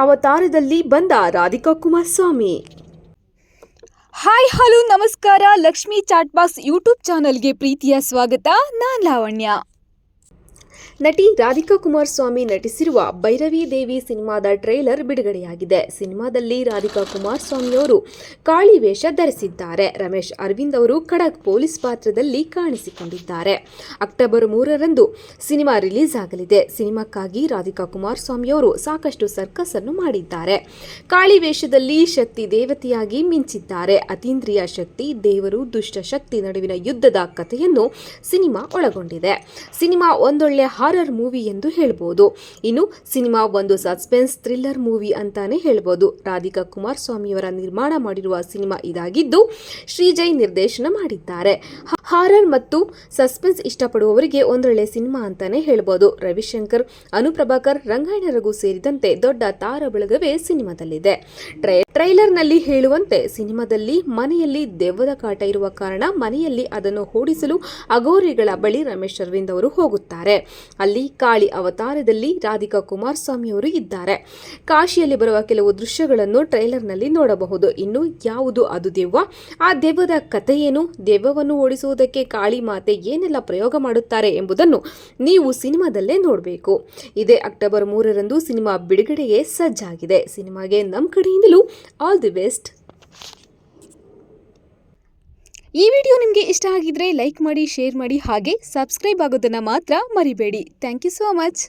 ಅವತಾರದಲ್ಲಿ ಬಂದ Radhika Kumaraswamy. Hi hello, ನಮಸ್ಕಾರ. ಲಕ್ಷ್ಮಿ ಚಾಟ್ ಬಾಕ್ಸ್ ಯೂಟ್ಯೂಬ್ ಚಾನಲ್ಗೆ ಪ್ರೀತಿಯ ಸ್ವಾಗತ. ನಾನ್ ಲಾವಣ್ಯ. ನಟಿ ರಾಧಿಕಾ ಕುಮಾರಸ್ವಾಮಿ ನಟಿಸಿರುವ ಭೈರವಿ ದೇವಿ ಸಿನಿಮಾದ ಟ್ರೈಲರ್ ಬಿಡುಗಡೆಯಾಗಿದೆ. ಸಿನಿಮಾದಲ್ಲಿ ರಾಧಿಕಾ ಕುಮಾರಸ್ವಾಮಿಯವರು ಕಾಳಿ ವೇಷ ಧರಿಸಿದ್ದಾರೆ. ರಮೇಶ್ ಅರವಿಂದ್ ಅವರು ಖಡಕ್ ಪೊಲೀಸ್ ಪಾತ್ರದಲ್ಲಿ ಕಾಣಿಸಿಕೊಂಡಿದ್ದಾರೆ. ಅಕ್ಟೋಬರ್ ಮೂರರಂದು ಸಿನಿಮಾ ರಿಲೀಸ್ ಆಗಲಿದೆ. ಸಿನಿಮಾಕ್ಕಾಗಿ ರಾಧಿಕಾ ಕುಮಾರಸ್ವಾಮಿಯವರು ಸಾಕಷ್ಟು ಸರ್ಕಸ್ ಅನ್ನು ಮಾಡಿದ್ದಾರೆ. ಕಾಳಿ ವೇಷದಲ್ಲಿ ಶಕ್ತಿ ದೇವತೆಯಾಗಿ ಮಿಂಚಿದ್ದಾರೆ. ಅತೀಂದ್ರಿಯ ಶಕ್ತಿ, ದೇವರು, ದುಷ್ಟ ಶಕ್ತಿ ನಡುವಿನ ಯುದ್ಧದ ಕಥೆಯನ್ನು ಸಿನಿಮಾ ಒಳಗೊಂಡಿದೆ. ಸಿನಿಮಾ ಒಂದೊಳ್ಳೆ ಹಾರರ್ ಮೂವಿ ಎಂದು ಹೇಳ್ಬೋದು. ಇನ್ನು ಸಿನಿಮಾ ಒಂದು ಸಸ್ಪೆನ್ಸ್ ಥ್ರಿಲ್ಲರ್ ಮೂವಿ ಅಂತಾನೆ ಹೇಳ್ಬೋದು. ರಾಧಿಕಾ ಕುಮಾರಸ್ವಾಮಿಯವರ ನಿರ್ಮಾಣ ಮಾಡಿರುವ ಸಿನಿಮಾ ಇದಾಗಿದ್ದು ಶ್ರೀಜಯ್ ನಿರ್ದೇಶನ ಮಾಡಿದ್ದಾರೆ. ಹಾರರ್ ಮತ್ತು ಸಸ್ಪೆನ್ಸ್ ಇಷ್ಟಪಡುವವರಿಗೆ ಒಂದೊಳ್ಳೆ ಸಿನಿಮಾ ಅಂತಾನೆ ಹೇಳ್ಬೋದು. ರವಿಶಂಕರ್, ಅನುಪ್ರಭಾಕರ್ ರಂಗಾಯಣ ರಘು ಸೇರಿದಂತೆ ದೊಡ್ಡ ತಾರ ಬಳಗವೇ ಸಿನಿಮಾದಲ್ಲಿದೆ. ಟ್ರೈ, ಟ್ರೈಲರ್ನಲ್ಲಿ ಹೇಳುವಂತೆ ಸಿನಿಮಾದಲ್ಲಿ ಮನೆಯಲ್ಲಿ ದೆವ್ವದ ಕಾಟ ಇರುವ ಕಾರಣ ಮನೆಯಲ್ಲಿ ಅದನ್ನು ಓಡಿಸಲು ಅಗೋರಿಗಳ ಬಳಿ ರಮೇಶ್ ಅರವಿಂದ್ ಅವರು ಹೋಗುತ್ತಾರೆ. ಅಲ್ಲಿ ಕಾಳಿ ಅವತಾರದಲ್ಲಿ ರಾಧಿಕಾ ಕುಮಾರಸ್ವಾಮಿ ಅವರು ಇದ್ದಾರೆ. ಕಾಶಿಯಲ್ಲಿ ಬರುವ ಕೆಲವು ದೃಶ್ಯಗಳನ್ನು ಟ್ರೈಲರ್ನಲ್ಲಿ ನೋಡಬಹುದು. ಇನ್ನು ಯಾವುದು ಅದು ದೆವ್ವ? ಆ ದೆವ್ವದ ಕಥೆಯೇನು ದೆವ್ವವನ್ನು ಓಡಿಸುವುದಕ್ಕೆ ಕಾಳಿ ಮಾತೆ ಏನೆಲ್ಲ ಪ್ರಯೋಗ ಮಾಡುತ್ತಾರೆ ಎಂಬುದನ್ನು ನೀವು ಸಿನಿಮಾದಲ್ಲೇ ನೋಡಬೇಕು. ಇದೇ ಅಕ್ಟೋಬರ್ ಮೂರರಂದು ಸಿನಿಮಾ ಬಿಡುಗಡೆಗೆ ಸಜ್ಜಾಗಿದೆ. ಸಿನಿಮಾಗೆ ನಮ್ಮ ಕಡೆಯಿಂದಲೂ ಆಲ್ ದಿ ಬೆಸ್ಟ್. ಈ ವಿಡಿಯೋ ನಿಮಗೆ ಇಷ್ಟ ಆಗಿದ್ರೆ ಲೈಕ್ ಮಾಡಿ, ಶೇರ್ ಮಾಡಿ ಹಾಗೆ ಸಬ್ಸ್ಕ್ರೈಬ್ ಆಗೋದನ್ನ ಮಾತ್ರ ಮರಿಬೇಡಿ. Thank you so much